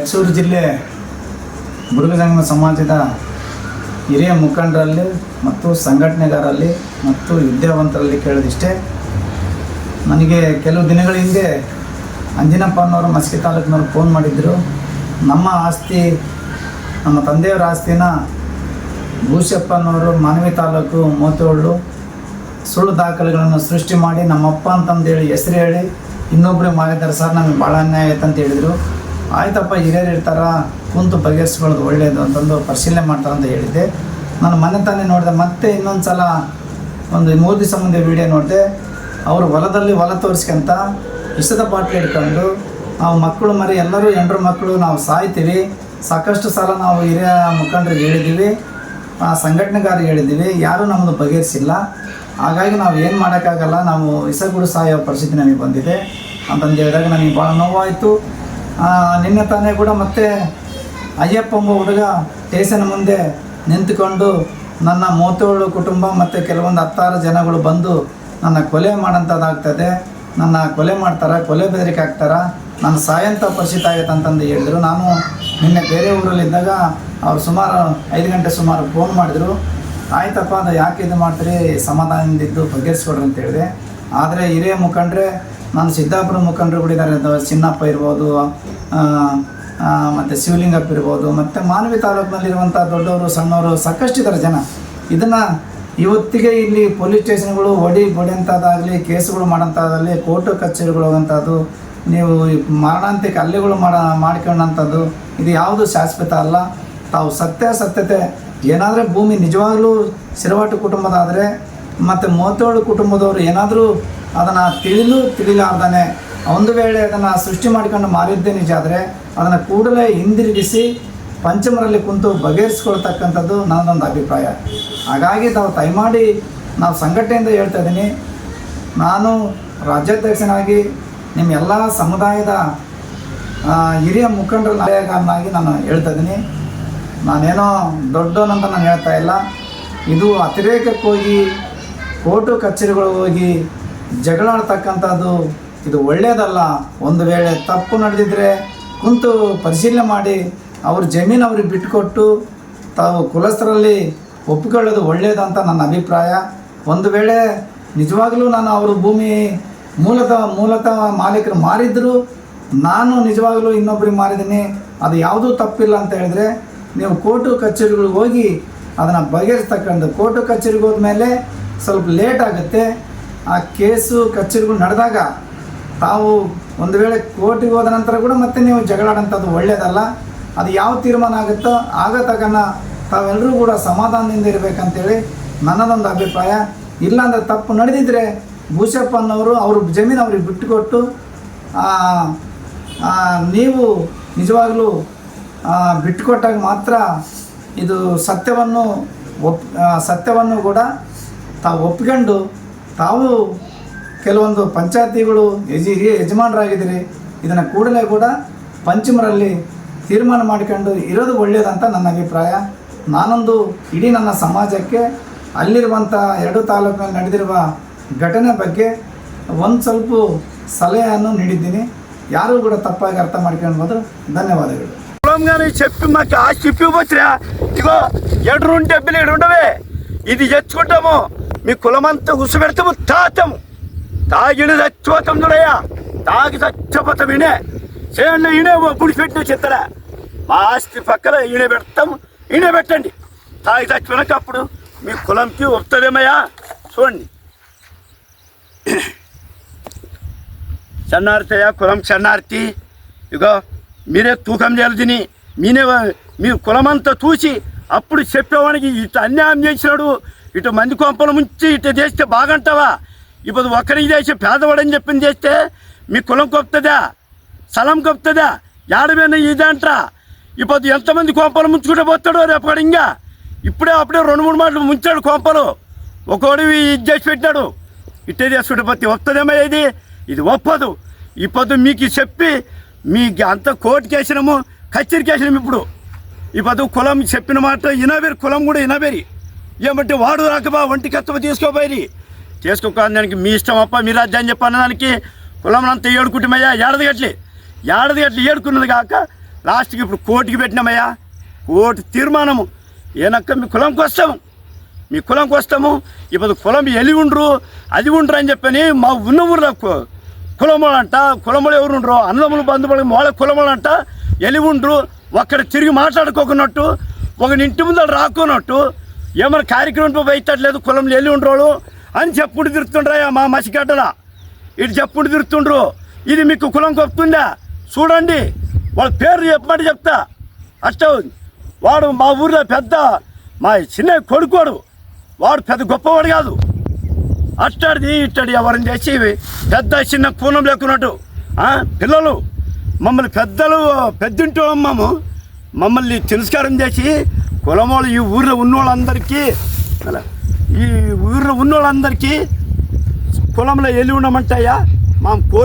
ಮೈಸೂರು ಜಿಲ್ಲೆ ಬುಡುಗಜಂಗಮ ಸಮಾಜದ ಹಿರಿಯ ಮುಖಂಡರಲ್ಲಿ ಮತ್ತು ಸಂಘಟನೆಗಾರಲ್ಲಿ ಮತ್ತು ವಿದ್ಯಾವಂತರಲ್ಲಿ ಕೇಳಿದಿಷ್ಟೇ. ನನಗೆ ಕೆಲವು ದಿನಗಳ ಹಿಂದೆ ಅಂಜಿನಪ್ಪನವರು ಮಸ್ಕಿ ತಾಲೂಕಿನವ್ರು ಫೋನ್ ಮಾಡಿದ್ದರು ನಮ್ಮ ಆಸ್ತಿ, ನಮ್ಮ ತಂದೆಯವರ ಆಸ್ತಿನ ಭೂಷಪ್ಪನವರು ಮಾನವಿ ತಾಲೂಕು ಮೋತೋಳ್ಳು ಸುಳ್ಳು ದಾಖಲೆಗಳನ್ನು ಸೃಷ್ಟಿ ಮಾಡಿ ನಮ್ಮಪ್ಪ ಅಂತಂದೇಳಿ ಹೆಸರು ಹೇಳಿ ಇನ್ನೊಬ್ಬರು ಮಾಡಿದ್ದಾರೆ ಸರ್ ನಮಗೆ ಭಾಳ ಅನ್ಯಾಯ ಆಯ್ತು ಅಂತ ಹೇಳಿದರು. ಆಯ್ತಪ್ಪ, ಹಿರಿಯರು ಇರ್ತಾರ ಕುಂತು ಬಗೆಹರಿಸ್ಕೊಳ್ಳೋದು ಒಳ್ಳೆಯದು ಅಂತಂದು ಪರಿಶೀಲನೆ ಮಾಡ್ತಾರೆ ಅಂತ ಹೇಳಿದ್ದೆ. ನಾನು ಮನೆ ತಾನೇ ನೋಡಿದೆ, ಮತ್ತೆ ಇನ್ನೊಂದು ಸಲ ಒಂದು ಮೋದಿ ವೀಡಿಯೋ ನೋಡಿದೆ. ಅವರು ಹೊಲದಲ್ಲಿ ಹೊಲ ತೋರಿಸ್ಕೊಂತ ವಿಷದ ಪಾಟ್ಲಿ ಇಟ್ಕೊಂಡು ನಾವು ಮಕ್ಕಳು ಮರಿ, ಎಲ್ಲರೂ ಎಂಡ್ರ ಮಕ್ಕಳು, ನಾವು ಸಾಯ್ತೀವಿ. ಸಾಕಷ್ಟು ಸಲ ನಾವು ಹಿರಿಯ ಮುಖಂಡರಿಗೆ ಹೇಳಿದ್ದೀವಿ ಆ ಸಂಘಟನೆಗಾರಿಗೆ ಹೇಳಿದ್ದೀವಿ ಯಾರೂ ನಮ್ಮದು ಬಗೆಹರಿಸಿಲ್ಲ. ಹಾಗಾಗಿ ನಾವು ಏನು ಮಾಡೋಕ್ಕಾಗಲ್ಲ, ನಾವು ಇಸಗುಡು ಸಾಯೋ ಪರಿಸ್ಥಿತಿ ನಮಗೆ ಬಂದಿದೆ. ಅಂತಂದು ಹೇಳಿದಾಗ ನನಗೆ ಭಾಳ ನೋವಾಯಿತು. ನಿನ್ನೆ ತಾನೇ ಕೂಡ ಮತ್ತೆ ಅಯ್ಯಪ್ಪ ಎಂಬ ಹುಡುಗ ಸ್ಟೇಷನ್ ಮುಂದೆ ನಿಂತುಕೊಂಡು ನನ್ನ ಮೂವತ್ತೇಳು ಕುಟುಂಬ ಮತ್ತು ಕೆಲವೊಂದು ಹತ್ತಾರು ಜನಗಳು ಬಂದು ನನ್ನ ಕೊಲೆ ಮಾಡೋಂಥದ್ದಾಗ್ತದೆ ನನ್ನ ಕೊಲೆ ಮಾಡ್ತಾರೆ? ಕೊಲೆ ಬೆದರಿಕೆ ಹಾಕ್ತಾರ? ನಾನು ಸಾಯಂತ ಪರಿಚಿತ ಆಗುತ್ತೆ ಅಂತಂದು ಹೇಳಿದರು. ನಾನು ನಿನ್ನೆ ಬೇರೆ ಊರಲ್ಲಿದ್ದಾಗ ಅವ್ರು ಸುಮಾರು ಐದು ಗಂಟೆ ಸುಮಾರು ಫೋನ್ ಮಾಡಿದರು. ಆಯ್ತಪ್ಪ, ಅದು ಯಾಕೆ ಇದು ಮಾಡ್ತೀರಿ? ಸಮಾಧಾನದಿದ್ದು ಬಗೆಹರಿಸ್ಕೊಡ್ರಿ ಅಂತ ಹೇಳಿದೆ. ಆದರೆ ಹಿರಿಯ ಮುಖಂಡ್ರೆ ನಾನು ಸಿದ್ದಾಪುರ ಮುಖಂಡರು ಕೂಡ ಇದ್ದಾರೆ ಚಿನ್ನಪ್ಪ ಇರ್ಬೋದು ಮತ್ತು ಶಿವಲಿಂಗಪ್ಪ ಇರ್ಬೋದು, ಮತ್ತು ಮಾನವಿ ತಾಲೂಕಿನಲ್ಲಿರುವಂಥ ದೊಡ್ಡವರು, ಸಣ್ಣವರು ಸಾಕಷ್ಟು ಇದ್ದಾರೆ ಜನ. ಇದನ್ನು ಇವತ್ತಿಗೆ ಇಲ್ಲಿ ಪೊಲೀಸ್ ಸ್ಟೇಷನ್ಗಳು ಒಡಿ ಬಡಿಯಂಥದ್ದಾಗಲಿ ಕೇಸುಗಳು ಮಾಡೋಂಥದ್ದಾಗಲಿ ಕೋರ್ಟು ಕಚೇರಿಗಳು ಹೋಗೋಂಥದ್ದು ನೀವು ಮರಣಾಂತಿಕ ಹಲ್ಲೆಗಳು ಮಾಡ ಮಾಡ್ಕೊಂಡಂಥದ್ದು ಇದು ಯಾವುದು ಶಾಶ್ವತ ಅಲ್ಲ. ತಾವು ಸತ್ಯಾಸತ್ಯತೆ, ಏನಾದರೂ ಭೂಮಿ ನಿಜವಾಗಲೂ ಸಿರವಾಟು ಕುಟುಂಬದಾದರೆ, ಮತ್ತು ಮೂವತ್ತೇಳು ಕುಟುಂಬದವರು ಏನಾದರೂ ಅದನ್ನು ತಿಳಿದು ತಿಳಿಲಾರ್ದಾನೆ ಒಂದು ವೇಳೆ ಅದನ್ನು ಸೃಷ್ಟಿ ಮಾಡಿಕೊಂಡು ಮಾರಿದ್ದೇ ನಿಜ ಆದರೆ ಅದನ್ನು ಕೂಡಲೇ ಹಿಂದಿರುಗಿಸಿ ಪಂಚಮರಲ್ಲಿ ಕುಂತು ಬಗೆಹರಿಸ್ಕೊಳ್ತಕ್ಕಂಥದ್ದು ನನ್ನದೊಂದು ಅಭಿಪ್ರಾಯ. ಹಾಗಾಗಿ ತಾವು ದಯಮಾಡಿ ನಾವು ಸಂಘಟನೆಯಿಂದ ಹೇಳ್ತಾ ಇದ್ದೀನಿ, ನಾನು ರಾಜ್ಯಾಧ್ಯಕ್ಷನಾಗಿ ನಿಮ್ಮ ಎಲ್ಲ ಸಮುದಾಯದ ಹಿರಿಯ ಮುಖಂಡರ ನಾಯಕನಾಗಿ ನಾನು ಹೇಳ್ತಾ ಇದ್ದೀನಿ. ನಾನೇನೋ ದೊಡ್ಡವನಂತ ನಾನು ಹೇಳ್ತಾ ಇಲ್ಲ. ಇದು ಅತಿರೇಕಕ್ಕೆ ಹೋಗಿ ಕೋರ್ಟು ಕಚೇರಿಗಳು ಹೋಗಿ ಜಗಳಾಡ್ತಕ್ಕಂಥದ್ದು ಇದು ಒಳ್ಳೆಯದಲ್ಲ ಒಂದು ವೇಳೆ ತಪ್ಪು ನಡೆದಿದ್ದರೆ ಕುಂತು ಪರಿಶೀಲನೆ ಮಾಡಿ ಅವ್ರ ಜಮೀನು ಅವ್ರಿಗೆ ಬಿಟ್ಟುಕೊಟ್ಟು ತಾವು ಕುಲಸ್ಥರಲ್ಲಿ ಒಪ್ಪಿಕೊಳ್ಳೋದು ಒಳ್ಳೆಯದಂತ ನನ್ನ ಅಭಿಪ್ರಾಯ. ಒಂದು ವೇಳೆ ನಿಜವಾಗಲೂ ನಾನು ಅವ್ರ ಭೂಮಿ ಮೂಲತಃ ಮೂಲತಃ ಮಾಲೀಕರು ಮಾರಿದ್ರು, ನಾನು ನಿಜವಾಗಲೂ ಇನ್ನೊಬ್ಬರಿಗೆ ಮಾರಿದ್ದೀನಿ, ಅದು ಯಾವುದೂ ತಪ್ಪಿಲ್ಲ ಅಂತ ಹೇಳಿದ್ರೆ ನೀವು ಕೋರ್ಟು ಕಚೇರಿಗಳಿಗೆ ಹೋಗಿ ಅದನ್ನು ಬಗೆಹರಿಸ್ತಕ್ಕಂಥ ಕೋರ್ಟು ಕಚೇರಿಗೆ ಹೋದ್ಮೇಲೆ ಸ್ವಲ್ಪ ಲೇಟ್ ಆಗುತ್ತೆ. ಆ ಕೇಸು ಕಚೇರಿಗಳು ನಡೆದಾಗ ತಾವು ಒಂದು ವೇಳೆ ಕೋರ್ಟಿಗೆ ಹೋದ ನಂತರ ಕೂಡ ಮತ್ತೆ ನೀವು ಜಗಳಾಡೋಂಥದ್ದು ಒಳ್ಳೆಯದಲ್ಲ ಅದು ಯಾವ ತೀರ್ಮಾನ ಆಗುತ್ತೋ ಆಗ ತಗನ ತಾವೆಲ್ಲರೂ ಕೂಡ ಸಮಾಧಾನದಿಂದ ಇರಬೇಕಂತೇಳಿ ನನ್ನದೊಂದು ಅಭಿಪ್ರಾಯ. ಇಲ್ಲಾಂದರೆ ತಪ್ಪು ನಡೆದಿದ್ರೆ ಭೂಷಪ್ಪನವರು ಅವ್ರ ಜಮೀನು ಅವ್ರಿಗೆ ಬಿಟ್ಟುಕೊಟ್ಟು ನೀವು ನಿಜವಾಗಲೂ ಬಿಟ್ಟುಕೊಟ್ಟಾಗ ಮಾತ್ರ ಇದು ಸತ್ಯವನ್ನು ಒಪ್ ಸತ್ಯವನ್ನು ಕೂಡ ತಾವು ಒಪ್ಕೊಂಡು ತಾವು ಕೆಲವೊಂದು ಪಂಚಾಯತಿಗಳು ಯಜಿ ಯಜಮಾನರಾಗಿದ್ದೀರಿ, ಇದನ್ನು ಕೂಡಲೇ ಕೂಡ ಪಂಚಮರಲ್ಲಿ ತೀರ್ಮಾನ ಮಾಡಿಕೊಂಡು ಇರೋದು ಒಳ್ಳೆಯದಂತ ನನ್ನ ಅಭಿಪ್ರಾಯ. ನಾನೊಂದು ಇಡೀ ನನ್ನ ಸಮಾಜಕ್ಕೆ ಅಲ್ಲಿರುವಂಥ ಎರಡು ತಾಲೂಕಿನಲ್ಲಿ ನಡೆದಿರುವ ಘಟನೆ ಬಗ್ಗೆ ಒಂದು ಸ್ವಲ್ಪ ಸಲಹೆಯನ್ನು ನೀಡಿದ್ದೀನಿ. ಯಾರು ಕೂಡ ತಪ್ಪಾಗಿ ಅರ್ಥ ಮಾಡ್ಕೊಂಡು ಮಾಡ್ಕೊಳ್ಬೋದು ಧನ್ಯವಾದಗಳು. పొలంగానే చెప్పి మాకు ఆశ చెప్పి వచ్చినా ఇగో ఎడు ఉంటే మీ కులమంతా ఉసుపెడతాము తాతము. తాగిన చచ్చిపోతాం తాగి చచ్చిపోతాం ఈయనే చేయండి ఈయనే పుడి పెట్టిన చిత్తర. మా ఆస్తి పక్కన ఈయన పెడతాము. ఈయన పెట్టండి. తాగి చచ్చిపోయినాక అప్పుడు మీ కులంకి వస్తుందేమయ్యా? చూడండి. శరణార్థయ్య కులం శరణార్థి ఇగో మీరే తూకం చేయాలి తిని మీనే మీ కులమంతా చూసి అప్పుడు చెప్పేవానికి ఇటు అన్యాయం చేసినాడు ఇటు మంది కొంపల ముంచి ఇటు చేస్తే బాగంటావా? ఇప్పుడు ఒక్కరికి చేసి పేదవాడని చెప్పింది చేస్తే మీ కులం కొప్తుందా స్థలం కొప్తుందా ఏడమైనా ఇదంట్రా ఇప్పుడు ఎంతమంది కొంపలు ముంచుకుంటే పోతాడో రేపటి ఇంకా? ఇప్పుడే అప్పుడే రెండు మూడు మాటలు ముంచాడు కొంపలు. ఒకడు ఇది చేసి పెట్టాడు ఇట్టే చేసుకుంటే ప్రతి వస్తుందేమో ఇది ఇది ఒప్పదు. ఇప్పుడు మీకు చెప్పి మీకు అంత కోర్టుకి వేసినాము కచేరికి ఇప్పుడు. ఇప్పుడు కులం చెప్పిన మాట ఇనబేరి కులం కూడా ఇనబేరి. ఏమంటే వాడు రాకబా ఒంటి కత్తవ తీసుకోపోయి చేసుకోడానికి మీ ఇష్టం అప్ప మీ రాజ్యాన్ని చెప్పన్న దానికి కులం అంతా ఏడుకుంటామయ్యా ఏడది గట్లే. ఏడది గట్లే ఏడుకున్నది కాక లాస్ట్కి ఇప్పుడు కోర్టుకి పెట్టినామయ్యా. కోర్టు తీర్మానము. ఏనక్క మీ కులంకి వస్తాము. మీ కులంకి వస్తాము. ఇప్పుడు కులం ఎలి ఉండరు అది ఉండరు అని చెప్పని మా ఉన్న ఊర్లో కు- కులములు అంట కులములు ఎవరు ఉండరు అన్నములు బంధువులు వాళ్ళ కులములు అంట ఎలి ఉండరు ఒక్కడ తిరిగి మాట్లాడుకోకున్నట్టు ఒక ఇంటి ముందర రాకున్నట్టు ఏమైనా కార్యక్రమం బయటట్లేదు కులంలో వెళ్ళి ఉండరు అని చెప్పుడు తిరుగుతుండ్రయ్యా మా మసిగడ్డల ఇటు చెప్పుడు తిరుగుతుండ్రు. ఇది మీకు కులం కొప్పుతుందా? చూడండి. వాళ్ళ పేరు చెప్పమంటే చెప్తా. అష్ట వాడు మా ఊర్లో పెద్ద మా చిన్న కొడుకోడు. వాడు పెద్ద గొప్పవాడు కాదు. అట్టడిది ఇట్టడి ఎవరిని చేసి పెద్ద చిన్న పూనం లేకున్నట్టు. పిల్లలు. మమ్మల్ని పెద్దలు పెద్దింటి వాళ్ళమ్మాము మమ్మల్ని తిరస్కారం చేసి కులమోళ్ళు ఈ ఊర్లో ఉన్న వాళ్ళందరికీ అలా, ఈ ఊర్లో ఉన్న వాళ్ళందరికీ కులంలో వెళ్ళి ఉండమంటాయా? మా కో